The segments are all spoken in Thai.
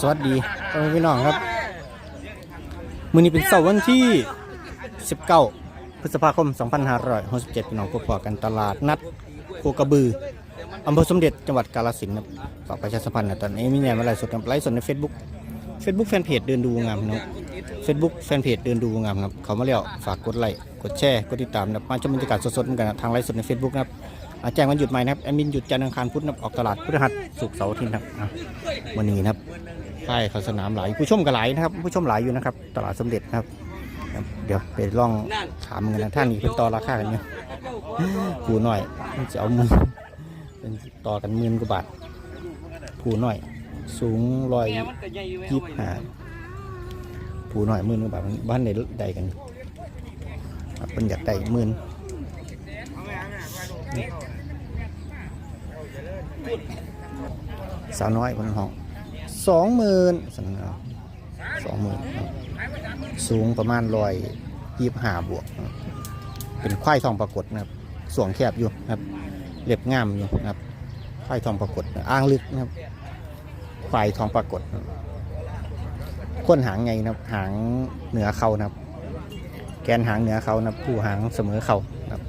สวัสดีพ่อแม่พี่น้องครับ มือนี้เป็นเสาร์วันที่ 19 พฤษภาคม 2567พี่น้องพบพอกันตลาดนัดโคกระบืออำเภอสมเด็จจังหวัดกาฬสินธุ์ครับฝากประชาสัมพันธ์นะตอนนี้มีแนวมาไลฟ์สดกันไลฟ์สดใน Facebook Facebook แฟนเพจเดินดูงามน้อง Facebook แฟนเพจเดินดูงามครับเขามาแล้วฝากกดไลค์กดแชร์กดติดตามนะมาชมบรรยากาศสดๆเหมือนกันนะทางไลฟ์สดใน Facebook นะครับ แจ้งวันหยุดใหม่นะครับแอดมินหยุดจันทร์อังคารพุธออกตลาดพฤหัสศุกร์เสาร์อาทิตย์นะครับวันนี้นะครับใช่เขาสนามหลายผู้ชมก็หลายนะครับ ผู้ชมหลายอยู่นะครับ ตลาดสมเด็จนะครับ เดี๋ยวไปลองถามกันนะท่านนี้เป็นต่อราคากันเนี่ยผูหน่อยจะเอามือเป็นต่อกันหมื่นกว่าบาทผูหน่อย สูงร้อยยี่สิบห้าผูหน่อยหมื่นกว่าบาทบ้านใดใดกันเป็นอยากได้หมื่น สาวน้อยคนห้องสองหมื่นสอาสองหมื่นสูงประมาณร้อยยี่ห้าบวก เป็นควายทองปรากฏนะครับสวงแคบอยู่นะครับเล็บงามอยู่นะครับควายทองปรากฏอ้างลึกนะครับควายทองปรากฏข้นหางไงนะครับหางเหนือเขานะครับ แกนหางเหนือเขานะผู้หางเสมอเขานะครับ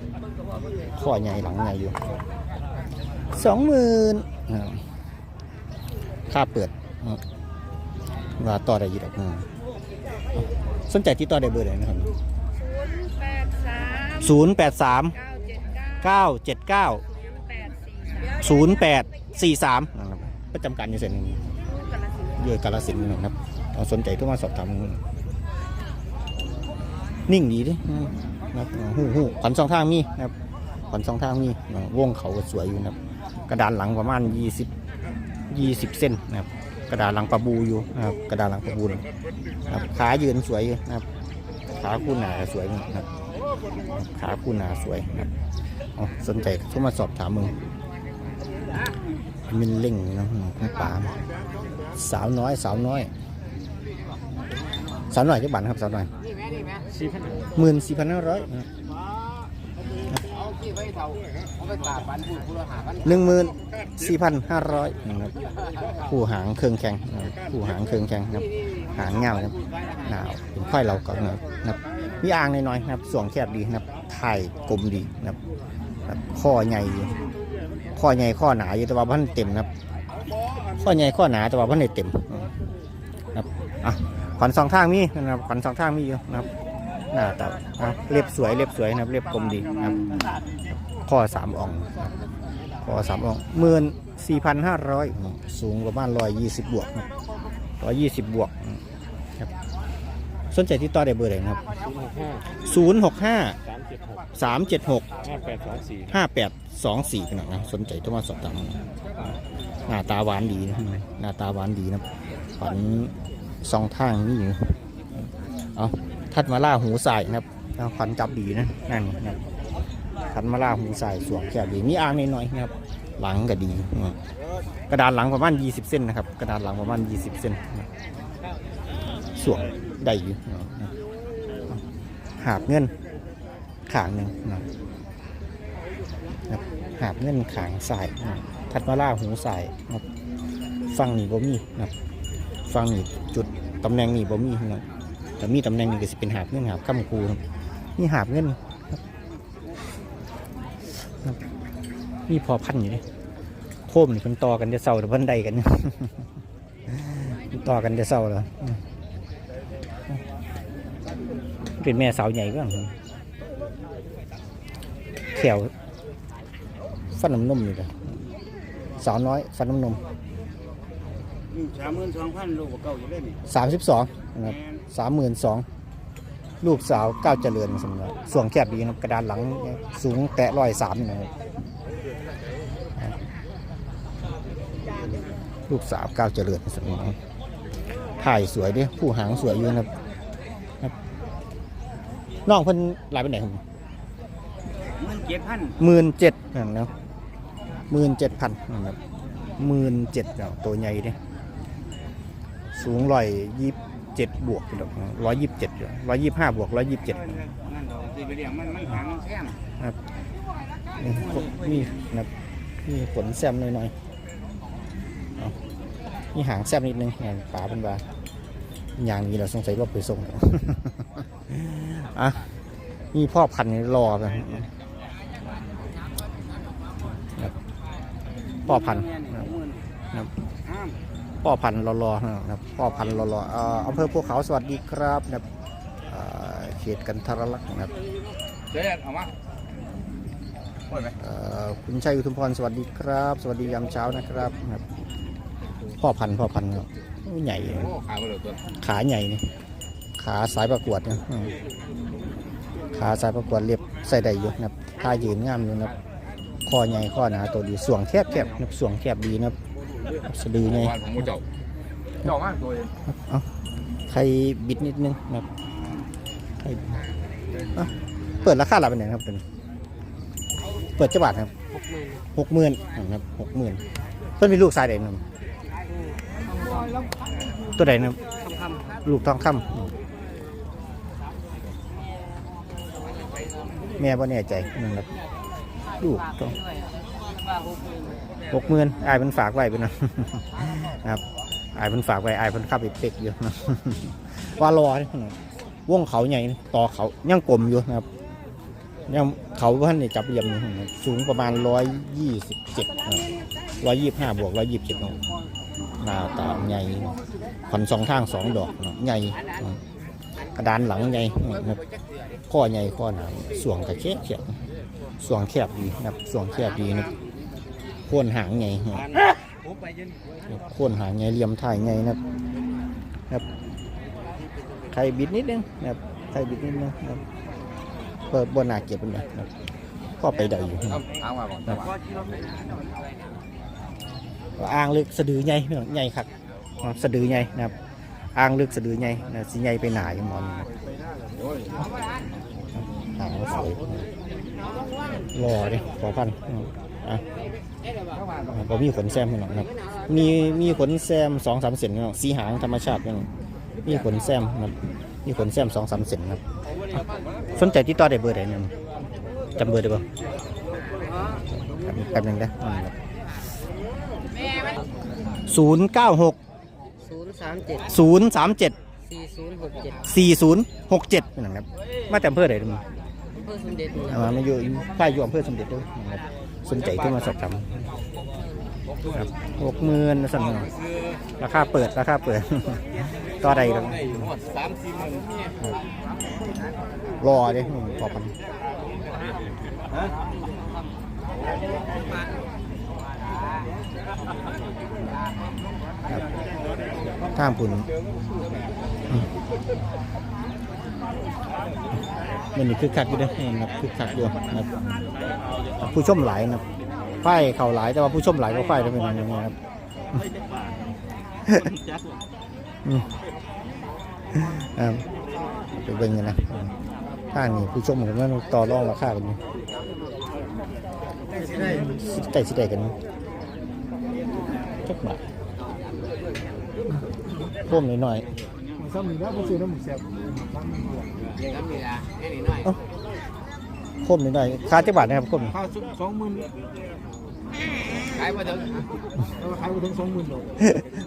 ข้อใหญ่หลังใหญ่อยู่ สองหมื่นนะครับค่าเปิดอืมว่าต่อได้อยี่ดอกอืมสนใจที่ต่อได้เบอร์ไหนนะครับศูนย์แปดสามศูนย์แปดสามเก้าเจ็ดเก้าเก้าเจ็ดเก้าศูนย์แปดสี่สามศูนย์แปดสี่สามนะครับประจำการอยู่เส้นกาฬสินธุ์เยอะกาลสินธุ์นะครับเอาสนใจต้องมาสอบถามนิ่งดีดิอืมนะครับหูหูขวัญสองทางมีนะครับขวัญสองทางมีอ่าวงเขาก็สวยอยู่นะครับ กระดานหลังประมาณยี่สิบยี่สิบเส้นนะครับกระดานหลังปลาบูอยู่นะครับกระดานหลังปลาบูนะครับขายืนสวยอยู่นะครับขาคู่หนาสวยนะครับขาคู่หนาสวยนะครับสนใจโทรมาสอบถามมึงมินเล่งนะของป่าสาวน้อยสาวน้อยสาวน้อยที่บัตรครับสาวน้อยหมื่นสี่พันห้าร้อย หนึ่งหมื่นสี่พันห้าร้อยนะครับผู้หางเครื่องแข็งนะครับผู้หางเครื่องแข็งนะครับหางเงานะครับหนาวเป็นค่อยเราก็นะครับนับมีอ่างน้อยๆนะครับส่วงแคบดีนะครับถ่ายกลมดีนะครับครับข้อใหญ่ข้อใหญ่ข้อหนาอยู่แต่ว่าพันเต็มนะครับข้อใหญ่ข้อหนาแต่ว่าพันเต็มนะครับอะขวัญสองทางมีนะครับขวัญสองทางมีอยู่นะครับหน้าตาเรียบสวยเรียบสวยนะครับเรียบกลมดีนะครับ ข้อสามอ่องข้อสามอ่องหมื่นสี่พันห้าร้อยสูงประมาณร้อยยี่สิบบวกร้อยยี่สิบบวกครับสนใจที่ต่อได้เบอร์ไหนครับศูนย์หกห้าสามเจ็ดหกสามเจ็ดหกห้าแปดสองสี่ห้าแปดสองสี่เป็นนะสนใจต้องมาสอบถามหน้าตาหวานดีนะหน้าตาหวานดีนะฝันสองทางนี่อยู่เอาทัดมาล่าหูใส่นะครับขวัญจับดีนะนั่นนะครับ ขันมาล่าหูใส่สวงแค่ดีมีอ่างนิดหน่อยๆนะครับ หลังก็ดี กระดานหลังประมาณ 20 เส้นนะครับ กระดานหลังประมาณ 20 เส้นสวงได้อยู่นะครับหาบเงินขางหนึ่งนะครับนะครับหาบเงินขางสายนะครับทัดมาล่าหูสายครับฟังนี่บ่มีนะฟังนี่จุดตำแหน่งนี่บ่มีนะแต่มีตำแหน่งนี่ก็สิเป็นหาบเงินหาบข้ามคูครับนี่หาบเงินครับครับ นี่พอพันอยู่เลยโคมนี่เพิ่นต่อกันจะเศร้าแต่เพิ่นใดกันเพิ่นต่อกันจะเศร้าแล้วอืมเป็นแม่สาวใหญ่ก็แขวฟันน้ำนมอยู่เลยสาวน้อยฟันน้ำนมสามหมื่นสองพันลูกเก่าอยู่เล่นสามสิบสองนะครับสามหมื่นสองลูกสาวก้าวเจริญสมมติส่วงแคบดีนะครับกระดานหลังสูงแตะร้อยสามนะครับ ลูกสาวก้าวเจริญสมมติถ่ายสวยดิผู้หางสวยอยู่นะครับครับน้องเพิ่นหลายเป็นไหนครับมันเจ็ดพันหมื่นเจ็ดนะครับหมื่นเจ็ดพันนะครับหมื่นเจ็ดเนาะตัวใหญ่ดิสูงร้อยยี่สิบเจ็ดบวกอยู่ดอกร้อยยี่สิบเจ็ดอยู่ร้อยยี่สิบห้าบวกร้อยยี่สิบเจ็ดนั่นดอกตีไปเรียงมันมันหางแซมนี่ขนนี่นะครับนี่ขนแซมหน่อยๆเอา มีหางแซบนิดนึงเนี่ยป๋าเป็นว่าอย่างนี้เราสงสัยว่าไปส่งอะมีพ่อพันธุ์นี่รอไปครับพ่อพันธุ์เนี่ยนี่ครับหมื่นครับห้ามพ่อพันธุ์รอๆนะครับพ่อพันธุ์รอๆเอ่ออำเภอภูเขาสวัสดีครับนะครับเอ่อเขตกันทรลักษณ์นะครับเจ๊เอามาปล่อยไหมเอ่อคุณชัยอุทุมพรสวัสดีครับ สวัสดียามเช้านะครับนะครับ พ่อพันธุ์พ่อพันธุ์ครับโอ้ใหญ่เลยโอ้ขายมาเลยตัวขาใหญ่นี่ขาสายประกวดนะอืมขาสายประกวดเรียบใส่ได้อยู่นะครับท่ายืนงามอยู่นะครับคอใหญ่ข้อหนาตัวดีส่วงแคบแคบนะครับส่วงแคบดีนะครับสะดือไงวันของมูเจ้าเจ้ามากตัวเองเอาใครบิดนิดนึงนะครับใครเอ้าเปิดราคาหลับเป็นไงครับตัวนี้เปิดเจ้าบาทครับหกหมื่นนะครับหกหมื่นเพิ่นมีลูกชายใดนะครับ ตัวใดนะครับลูกทองคำแม่บ่แน่ใจนะครับลูกทองหกหมื่นอายมันฝากไว้เป็นนะนะครับอายเพิ่นฝากไว้อายเพิ่นขับไปเป็กอยู่นะว่ารอนี่นะวงเขาใหญ่ต่อเขายังกลมอยู่นะครับยังเขาท่านนี่จับเหลี่ยมสูงประมาณร้อยยี่สิบเจ็ดร้อยยี่บห้าบวกร้อยยี่สิบเจ็ด หน้าตาใหญ่ขอนสองทางสองดอกนะใหญ่กระดานหลังใหญ่ข้อใหญ่ข้อหนาสวงกระแคบแคบสวงแคบดีนะครับสวงแคบดีนะครับโคนหางใหญ่นะครับผมไปยืนโค่นหางไงเหลี่ยมถ่ายไงนะครับครับใครบิดนิดนึงนะครับใครบิดนิดนึงนะครับเปิดบนหนาเก็บเป็นไงนะครับก็ไปได้อยู่ครับ อ่างลึกสะดือใหญ่พี่น้องใหญ่ครับสะดือใหญ่นะครับอ่างลึกสะดือใหญ่นะสีใหญ่ไปหนาอย่างมอนหางสวยรอดิขอพันอะก็มีขนแซมพี่น้องครับมีมีขนแซมสองสามเซนพี่น้องสีหางธรรมชาติพี่น้องมีขนแซมครับมีขนแซมสองสามเซนครับสนใจติดต่อได้เบอร์ใดเนี่ยจำเบอร์ได้ป่ะแป๊บหนึงได้ ศูนย์เก้าหกศูนย์สามเจ็ดศูนย์สามเจ็ดสี่ศูนย์หกเจ็ดสี่ศูนย์หกเจ็ดพี่น้องครับมาแต่อำเภอใดมั้งอำเภอสมเด็จเอามามาอยู่ค่ายอยู่อำเภอสมเด็จด้วยนะครับสนใจก็มาสอบถามครับหกหมื่นสั่งราคาเปิดราคาเปิด ต่อใดครับสามสี่หมื่นรอดิพอพันครั บท่ามปุ่นมันนี่คือคักอยู่ด้วยนะครับคือคักอยู่นะครับผู้ชมหลายนะครับไฟเข่าหลายแต่ว่าผู้ชมหลายก็ไฟได้เป็นยังไงครับอืมอ่าไปเบิ่งกันนะข้างนี้ผู้ชมผมว่าต่อรองราคากันอยู่ใกล้สิได้กันอยู่ จักบาทพ่วมนิดหน่อยซ้ำนี่นะผมซื้อน้ำหมูแซ่บพ่วมนิดหน่อยค่าจักบาทนะครับพ่วมนี่ค่าสองหมื่นขายมาถึงเราขายไปถึงสองหมื่นดอก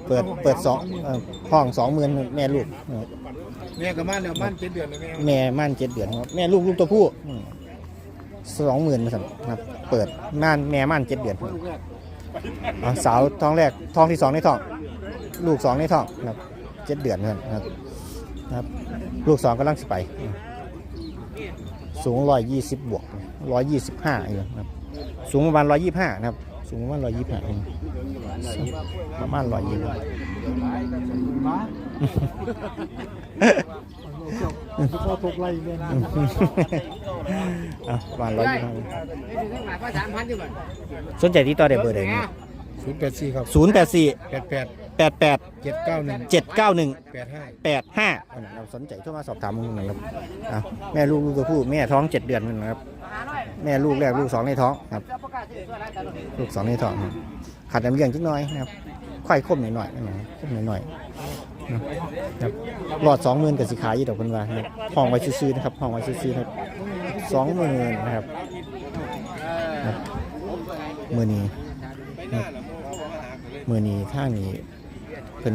เปิดเปิดสองเอ่อห้องสองหมื่นแม่ลูกเออแม่กับบ้านเนี่ยบ้านเป็นเดือนเลยแม่แม่ม่านเจ็ดเดือนครับแม่ลูกลูกตัวผู้สองหมื่นครับ เปิดม่านแม่ม่านเจ็ดเดือนครับลูกแรก อ๋อสาวท้องแรกท้องที่สองในท้อง ลูกสองในท้องนะครับเจ็ดเดือนครับนะครับ ลูกสองกำลังสิไป สูงร้อยยี่สิบบวกร้อยยี่สิบห้าเองครับ สูงประมาณร้อยยี่ห้านะครับ สูงประมาณร้อยยี่ห้าเองประมาณร้อยยี่ห้า พอตกไล่แม่อะประมาณร้อยยี่ห้าหมายว่าสามพันดีกว่าสนใจที่ต่อได้เบอร์ใดเนี่ยศูนย์แปดสี่ครับศูนย์แปดสี่แปดแปดแปดแปดเจ็ดเก้าหนึ่งเจ็ดเก้าหนึ่งแปดห้าแปดห้าเราสนใจโทรมาสอบถามมึงหน่อยครับอะแม่ลูกลูกตัวผู้แม่ท้องเจ็ดเดือนนะครับแม่ลูกแรกลูกสองในท้องครับ ลูกสองในท้องครับขาดน้ำเลี้ยงจักหน่อยนะครับค่อยคมหน่อยหน่อยๆนะครับคมหน่อยหน่อยๆ นะครับหลอดสองหมื่นกับสิขายยี่ดอกคนว่านะครับห้องไว้ซื้อๆนะครับห้องไว้ซื้อๆนะครับสองหมื่นนะครับเมือนี้นะมือนี้ท่างนี้เป็น